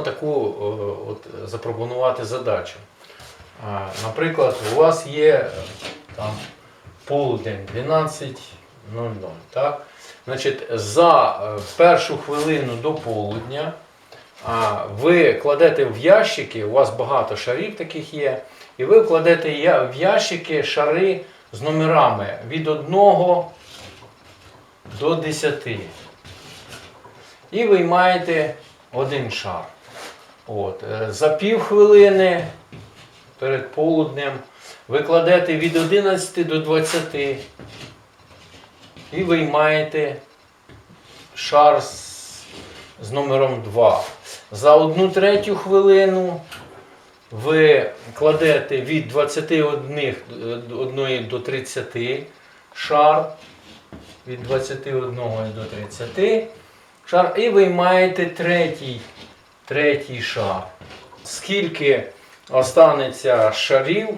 таку е, от, запропонувати задачу. Наприклад, у вас є е, там полудень 12.00. Так? Значить, за е, першу хвилину до полудня ви кладете в ящики, у вас багато шарів таких є, і ви кладете в ящики шари з номерами від 1 до 10. І виймаєте один шар. От. е, За пів хвилини перед полуднем ви кладете від 11 до 20 і виймаєте шар з, з номером 2. За одну третю хвилину ви кладете від 21 е, одної до 30 шар. Від 21 до 30 шар і виймаєте третій, третій шар. Скільки останеться шарів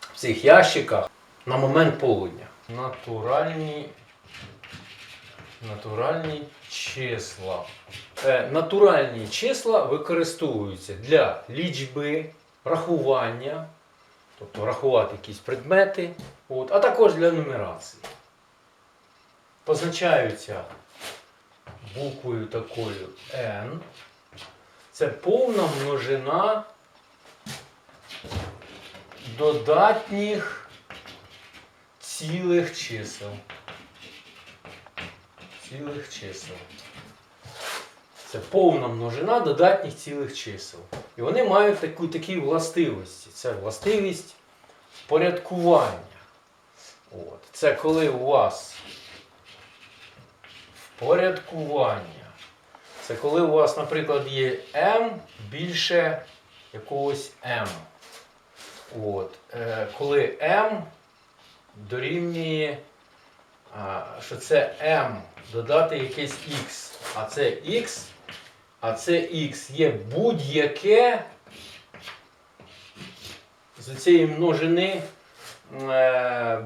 в цих ящиках на момент полудня? Натуральні, натуральні числа. Е, натуральні числа використовуються для лічби, рахування, тобто рахувати якісь предмети, от, а також для нумерації. Позначаються буквою такою N. Це повна множина додатніх цілих чисел. Цілих чисел. Це повна множина додатніх цілих чисел. І вони мають таку, такі властивості. Це властивість впорядкування. От. Це коли у вас впорядкування. Це коли у вас, наприклад, є m більше якогось m. От. Е, коли m дорівнює, а, що це m додати якесь x, а це x, а це x є будь-яке з цієї множини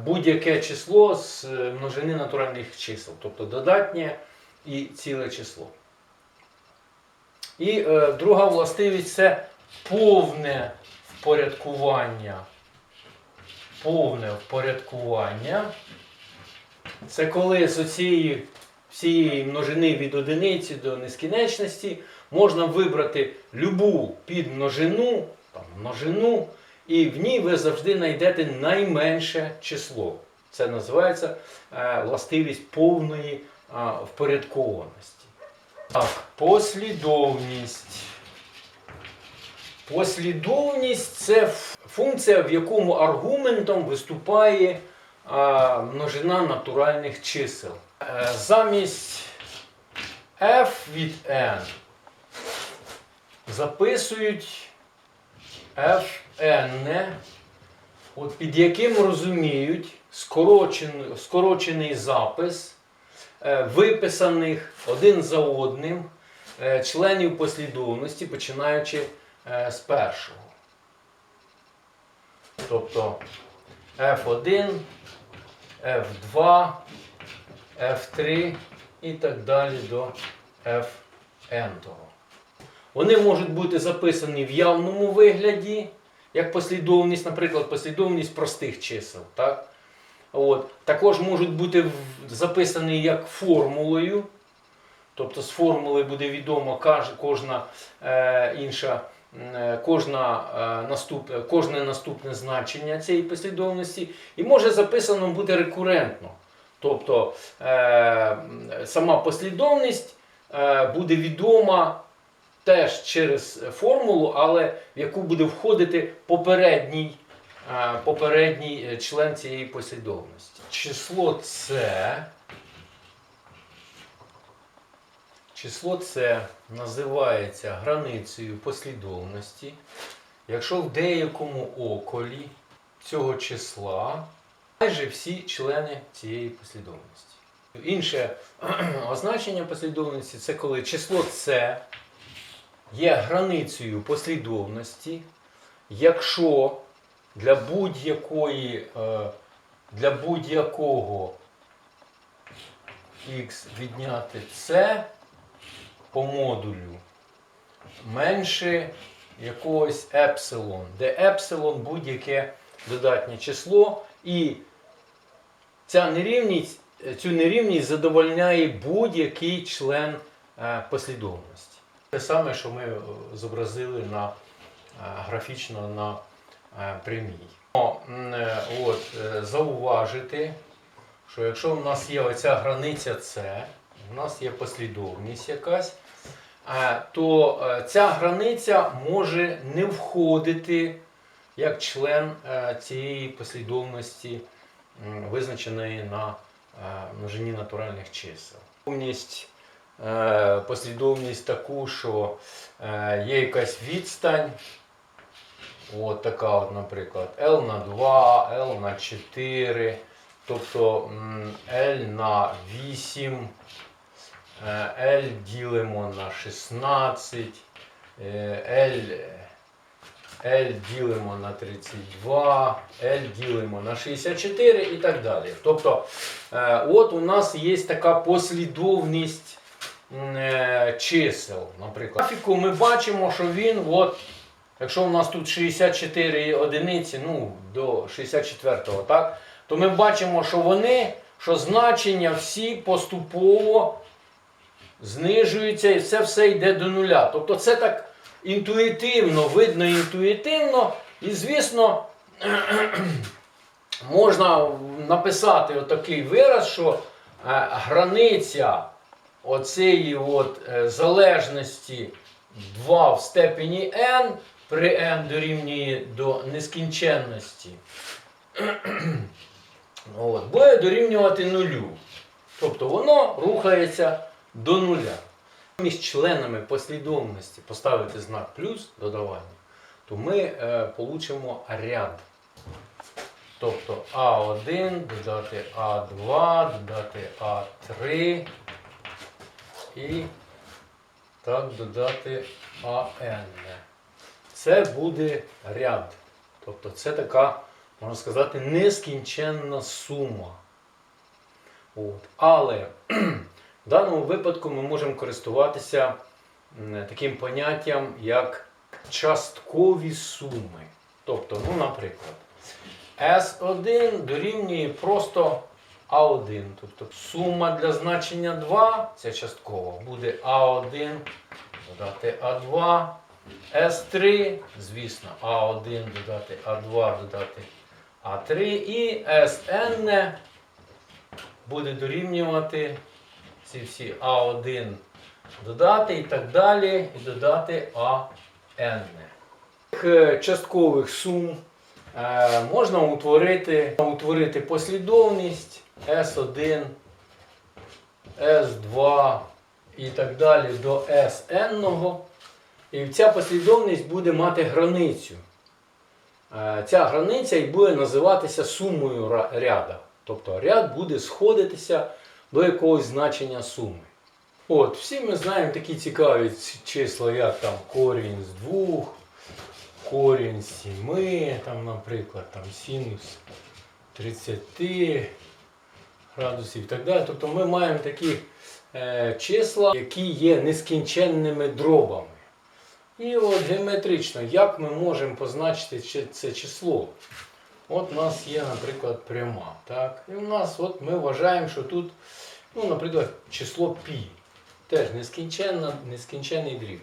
будь-яке число з множини натуральних чисел, тобто додатнє і ціле число. І е, друга властивість це повне впорядкування. Повне впорядкування. Це коли з оцієї всієї множини від одиниці до нескінченності можна вибрати любу підмножину, там, множину, і в ній ви завжди знайдете найменше число. Це називається е, властивість повної е, впорядкованості. Так, послідовність. Послідовність це функція, в якому аргументом виступає а, множина натуральних чисел. Е, Замість f від n записують fn, от під яким розуміють скорочений, скорочений запис е, виписаних один за одним е, членів послідовності, починаючи е, з першого. Тобто F1, F2, F3 і так далі до Fn. Вони можуть бути записані в явному вигляді, як послідовність, наприклад, послідовність простих чисел. Так? От. Також можуть бути записані як формулою. Тобто з формули буде відомо кожна е, інша, е, кожна, е, наступ, кожне наступне значення цієї послідовності. І може записано бути рекурентно. Тобто е, сама послідовність е, буде відома теж через формулу, але в яку буде входити попередній, е, попередній е, член цієї послідовності. Число С. Число С називається границею послідовності, якщо в деякому околі цього числа майже всі члени цієї послідовності. Інше означення послідовності це коли число С є границею послідовності, якщо для будь-якої е, для будь-якого x відняти c по модулю менше якогось епсилон, де епсилон будь-яке додатнє число, і ця нерівність, цю нерівність задовольняє будь-який член е, послідовності. Те саме, що ми зобразили на, е, графічно на е, прямій. Е, От, зауважити, що якщо в нас є оця границя С, у нас є послідовність якась, то ця границя може не входити як член цієї послідовності, визначеної на множині натуральних чисел. Послідовність, е, послідовність таку, що е, є якась відстань. От така, от, наприклад, L на 2, L на 4, тобто L на 8, е, L ділимо на 16, е, L, L ділимо на 32, L ділимо на 64 і так далі. Тобто, е, от у нас є така послідовність е, чисел. Наприклад, графіку ми бачимо, що він от Якщо у нас тут 64 одиниці, ну, до 64-го, так, то ми бачимо, що вони, що значення всі поступово знижуються і це все йде до нуля. Тобто це так інтуїтивно, видно інтуїтивно, і, звісно, можна написати отакий вираз, що е, границя оцієї от, е, залежності 2 в степені n при n дорівнює до нескінченності. От, буде дорівнювати нулю. Тобто воно рухається до нуля. Між членами послідовності поставити знак плюс додавання, то ми е, получимо ряд. Тобто А1 додати А2, додати А3 і так додати АН. Це буде ряд. Тобто це така, можна сказати, нескінченна сума. От. Але в даному випадку ми можемо користуватися таким поняттям, як часткові суми. Тобто, ну, наприклад, S1 дорівнює просто А1. Тобто сума для значення 2, це частково, буде А1 додати А2. S3, звісно, А1 додати А2 додати А3 і Sn буде дорівнювати ці всі А1 додати і так далі, і додати АН. Е, часткових сум е, можна утворити, утворити послідовність S1, S2 і так далі до Sn. І ця послідовність буде мати границю. Е, Ця границя і буде називатися сумою ряда. Тобто ряд буде сходитися до якогось значення суми. От, всі ми знаємо такі цікаві числа, як там корінь з двох, корінь з сіми, там, наприклад, там синус 30 градусів і так далі. Тобто ми маємо такі е, числа, які є нескінченними дробами. І от геометрично, як ми можемо позначити це число? От у нас є, наприклад, пряма. Так? І у нас от ми вважаємо, що тут, ну, наприклад, число π. Теж нескінченна, нескінченний дріб.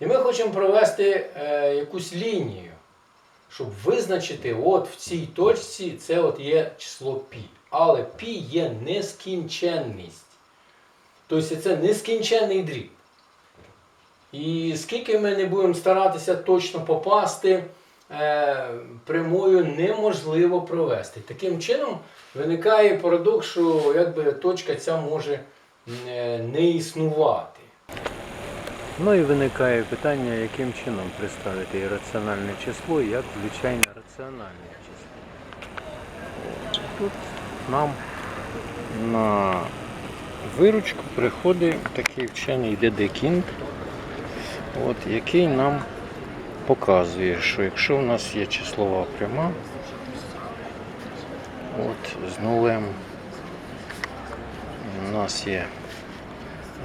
І ми хочемо провести е, якусь лінію, щоб визначити, от в цій точці це от є число π. Але π є нескінченність. Тобто це нескінченний дріб. І скільки ми не будемо старатися точно попасти, е, прямою неможливо провести. Таким чином виникає парадокс, що якби, точка ця може е, не існувати. Ну і виникає питання, яким чином представити ірраціональне число як звичайне раціональне число. Тут нам на виручку приходить такий вчений Дедекінг, от, який нам показує, що якщо у нас є числова пряма, от, з нулем у нас є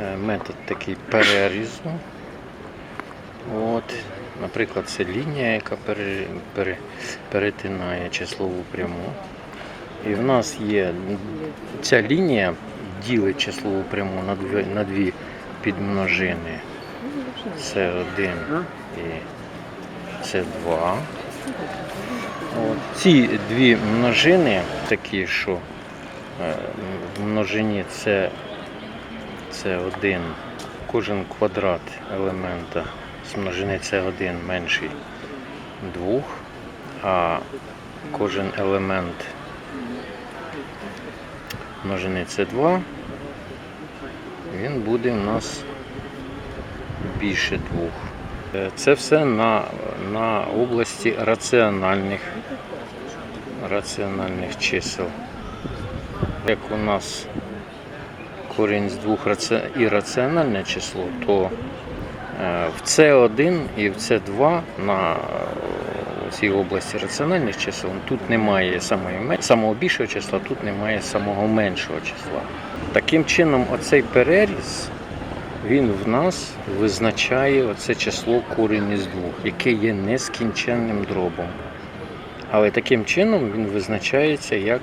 е, метод такий перерізу. От, наприклад, це лінія, яка пере, пере, перетинає числову пряму. І в нас є ця лінія ділить числову пряму на дві, на дві підмножини. Це один і це два. От. Ці дві множини такі, що е, в множині це, це один, кожен квадрат елемента з множини це один менший двох, а кожен елемент множини це 2, він буде у нас більше двох. Е, Це все на, на області раціональних, раціональних чисел. Як у нас корінь з двох раці... ірраціональне число, то е, в С1 і в С2 на цій області раціональних чисел тут немає самого більшого числа, тут немає самого меншого числа. Таким чином, оцей переріз він в нас визначає оце число корінь із двох, яке є нескінченним дробом. Але таким чином він визначається як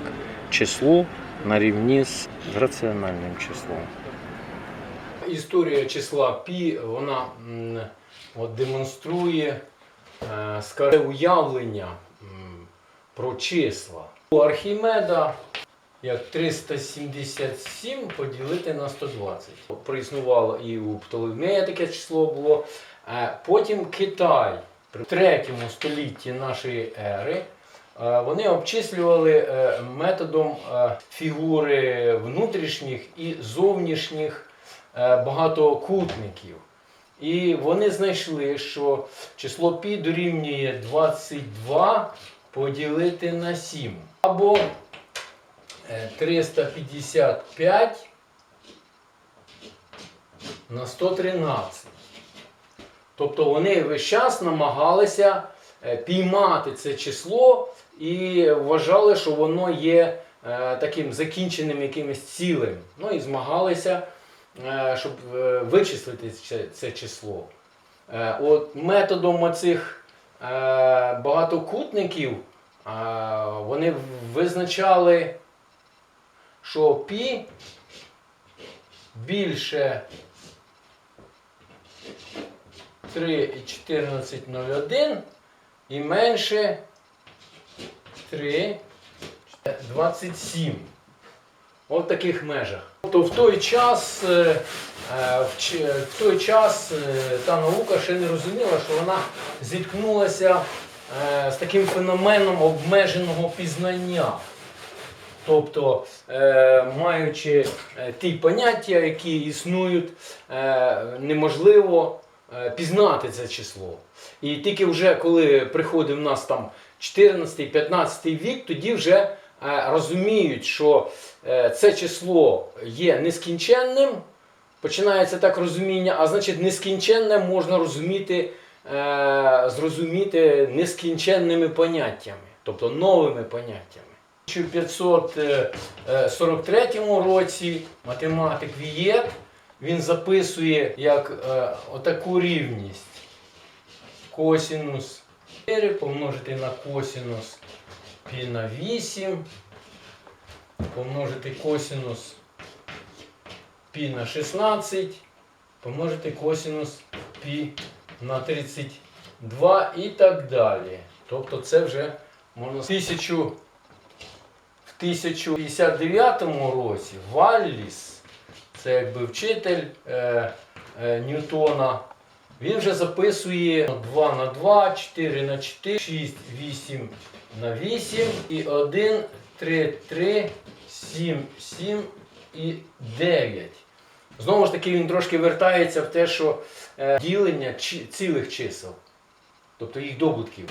число на рівні з раціональним числом. Історія числа пі, вона от демонструє е, скажімо, уявлення про числа. У Архімеда як 377 поділити на 120. Проіснувало і у Птолемея таке число було. Е, Потім Китай при 3 столітті нашої ери. е, Вони обчислювали методом фігури внутрішніх і зовнішніх багатокутників. І вони знайшли, що число π дорівнює 22 поділити на 7. Або е, 355 на 113. Тобто вони весь час намагалися е, піймати це число і вважали, що воно є е, таким закінченим якимось цілим. Ну і змагалися, е, щоб е, вичислити це, число. Е, От методом оцих е, багатокутників е, вони визначали, що пі більше 3,1401 і менше 3,27. От таких межах. Тобто в той час, е, е, в той час е, та наука ще не розуміла, що вона зіткнулася з таким феноменом обмеженого пізнання. Тобто, маючи ті поняття, які існують, неможливо пізнати це число. І тільки вже коли приходить в нас там 14-15 вік, тоді вже розуміють, що е, це число є нескінченним, починається так розуміння, а значить нескінченне можна розуміти, е, зрозуміти нескінченними поняттями, тобто новими поняттями. У 1543 році математик Вієт він записує як е, отаку рівність косінус 4 помножити на косінус пі на 8, помножити косінус пі на 16, помножити косінус пі на 32 і так далі. Тобто це вже можна сказати, в 1059 році Валліс, це якби вчитель е, е, Ньютона, він вже записує 2 на 2, 4 на 4, 6, 8 на 8 і 1, 3, 3, 7, 7 і 9. Знову ж таки, він трошки вертається в те, що е, ділення цілих чисел, тобто їх добутків.